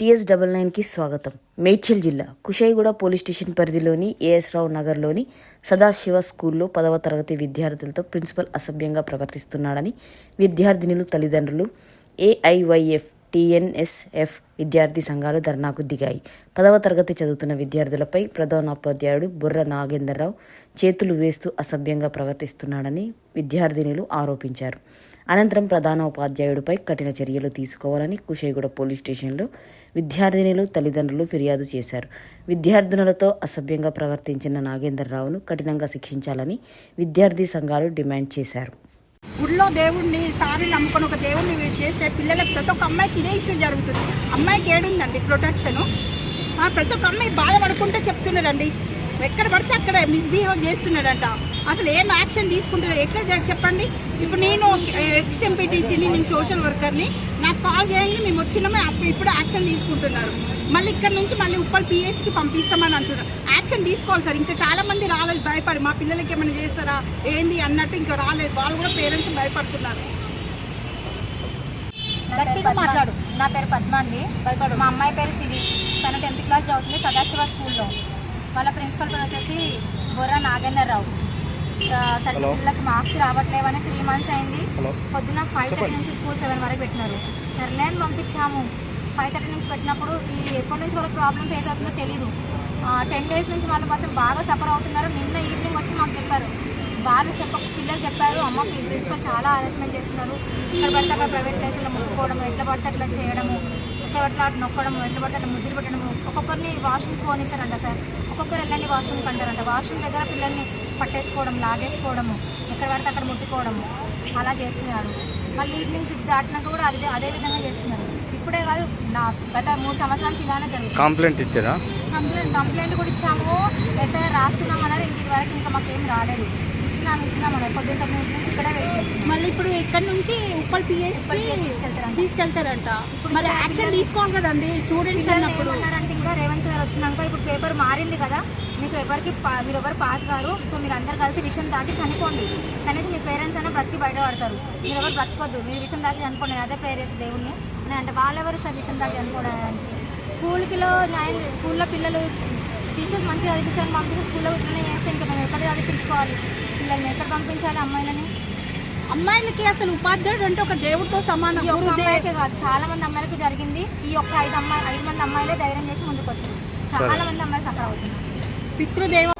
TS double నైన్కి స్వాగతం. మేడ్చల్ జిల్లా కుషాయిగూడ పోలీస్ స్టేషన్ పరిధిలోని ఏఎస్ రావు నగర్లోని సదాశివ స్కూల్లో పదవ తరగతి విద్యార్థులతో ప్రిన్సిపల్ అసభ్యంగా ప్రవర్తిస్తున్నాడని విద్యార్థినులు తల్లిదండ్రులు ఏఐవైఎఫ్ టీఎన్ఎస్ఎఫ్ విద్యార్థి సంఘాలు ధర్నాకు దిగాయి. పదవ తరగతి చదువుతున్న విద్యార్థులపై ప్రధానోపాధ్యాయుడు బుర్ర నాగేంద్రరావు చేతులు వేస్తూ అసభ్యంగా ప్రవర్తిస్తున్నాడని విద్యార్థినులు ఆరోపించారు. అనంతరం ప్రధాన ఉపాధ్యాయుడిపై కఠిన చర్యలు తీసుకోవాలని కుషేగూడ పోలీస్ స్టేషన్లో విద్యార్థినులు తల్లిదండ్రులు ఫిర్యాదు చేశారు. విద్యార్థినులతో అసభ్యంగా ప్రవర్తించిన నాగేంద్రరావును కఠినంగా శిక్షించాలని విద్యార్థి సంఘాలు డిమాండ్ చేశారు. గుడిలో దేవుడిని సారి నమ్ముకొని ఒక దేవుడిని చేస్తే పిల్లలకు ప్రతి ఒక్క అమ్మాయికి ఇదే ఇష్యూ జరుగుతుంది. అమ్మాయికి ఏడుందండి ప్రొటెక్షన్ ప్రతి ఒక్క అమ్మాయి బాధపడుకుంటే చెప్తున్నారండి ఎక్కడ పడితే అక్కడ మిస్బిహేవ్ చేస్తున్నాడంట. అసలు ఏం యాక్షన్ తీసుకుంటున్నారు ఎట్లా చెప్పండి? ఇప్పుడు నేను ఎక్స్ ఎంపీటీసీని నేను సోషల్ వర్కర్ని నాకు కాల్ చేయండి మేము వచ్చినామే అప్పుడు ఇప్పుడు యాక్షన్ తీసుకుంటున్నారు. మళ్ళీ ఇక్కడ నుంచి మళ్ళీ ఉప్పల్ పిఎస్కి పంపిస్తామని అంటున్నారు. యాక్షన్ తీసుకోవాలి సార్. ఇంకా చాలా మంది రాలేదు భయపడి మా పిల్లలకి ఏమైనా చేస్తారా ఏంది అన్నట్టు ఇంకా రాలేదు. వాళ్ళు కూడా పేరెంట్స్ భయపడుతున్నారు. గట్టిగా మాట్లాడు. నా పేరు పద్మ అండి. మా అమ్మాయి పేరు సిరి. తను టెన్త్ క్లాస్ చదువుతుంది సదాశివ స్కూల్లో. వాళ్ళ ప్రిన్సిపల్ పేరు వచ్చేసి బొర్ర నాగేందర్రావు సరిగ్గా పిల్లలకి మార్క్స్ రావట్లేవని త్రీ మంత్స్ అయింది. పొద్దున ఫైవ్ థర్టీ నుంచి స్కూల్ సెవెన్ వరకు పెట్టినారు. సర్లే అని పంపించాము. ఫైవ్ థర్టీ నుంచి పెట్టినప్పుడు ఈ ఎప్పటి నుంచి వాళ్ళకి ప్రాబ్లం ఫేస్ అవుతుందో తెలీదు. టెన్ డేస్ నుంచి వాళ్ళు మాత్రం బాగా సఫర్ అవుతున్నారు. నిన్న ఈవినింగ్ వచ్చి మాకు చెప్పారు. వాళ్ళు చెప్ప పిల్లలు చెప్పారు అమ్మ ప్రిన్సిపల్ చాలా హరాస్మెంట్ చేస్తున్నారు. ఇక్కడ పడితే అక్కడ ప్రైవేట్ ప్లేస్లో ముట్టుకోవడము ఎట్లా పడితే అట్లా చేయడము ఎక్కడ పడితే అట్లా నొక్కడము ఎట్లా పడితే అట్లా ముద్దులు పెట్టడము. ఒక్కొక్కరిని వాష్రూమ్ పోనిస్తారంట సార్. ఒక్కొక్కరు వెళ్ళండి వాష్రూమ్కి అంటారంట. వాష్రూమ్ దగ్గర పిల్లల్ని పట్టేసుకోవడం లాగేసుకోవడము ఎక్కడ పడితే అక్కడ ముట్టుకోవడము అలా చేస్తున్నారు. మళ్ళీ ఈవినింగ్ సిక్స్ దాటినాక కూడా అదే అదే విధంగా చేస్తున్నారు. ఇప్పుడే కాదు నా గత మూడు సంవత్సరాల ఇలానే జరుగుతుంది. కంప్లైంట్ ఇచ్చారా? కంప్లైంట్ కంప్లైంట్ కూడా ఇచ్చాము. ఎఫ్ఐఆర్ రాస్తున్నాం అన్నారు ఇంక వరకు ఇంకా మాకేం రాలేదు. ఇస్తున్నాం ఇస్తున్నాం అన్నారు పొద్దున్న తొమ్మిది నుంచి ఇక్కడే వెయిట్ చేస్తున్నాం. మళ్ళీ ఇప్పుడు ఇక్కడ నుంచి? ఉప్పల్ పిఎస్ తీసుకెళ్తారంట. మరి యాక్షన్ తీసుకోవాలి కదండి స్టూడెంట్స్ అన్నప్పుడు. ఏమన్నారంటే ఇంకా రేవంత్ గారు వచ్చినాక ఇప్పుడు పేపర్ మారింది కదా. మీకు ఎవరికి మీరు ఎవరు పాస్ గారు సో మీరు అందరు కలిసి విషయం దాటి చనిపోండి. కనీసం మీ పేరెంట్స్ అయినా బ్రతికి బయటపడతారు. మీరు ఎవరు బ్రతకొద్దు. మీరు విషయం దాటి చనిపోండి. నేను అదే ప్రేయర్ చేసి దేవుణ్ణి. అని అంటే వాళ్ళెవరు సార్ విషయం దాటి చనిపోవడానికి? స్కూల్కిలో న్యాయం స్కూల్లో పిల్లలు టీచర్స్ మంచిగా చదివిస్తారని పంపిస్తే స్కూల్లో ఇట్లనే చేస్తే ఇంకా మేము ఎక్కడ చదివించుకోవాలి? పిల్లల్ని ఎక్కడ పంపించాలి అమ్మాయిలని? అమ్మాయిలకి అసలు ఉపాధ్యాయుడు అంటే ఒక దేవుడితో సమానం ఈ ఒక్క గురుదేవ్. అమ్మాయికే కాదు చాలా మంది అమ్మాయిలకి జరిగింది. ఈ ఒక్క ఐదు అమ్మాయి ఐదు మంది అమ్మాయిలే ధైర్యం చేసి ముందుకు వచ్చారు చాలా మంది అమ్మాయిలు సఫర్ అవుతున్నారు పితృదేవ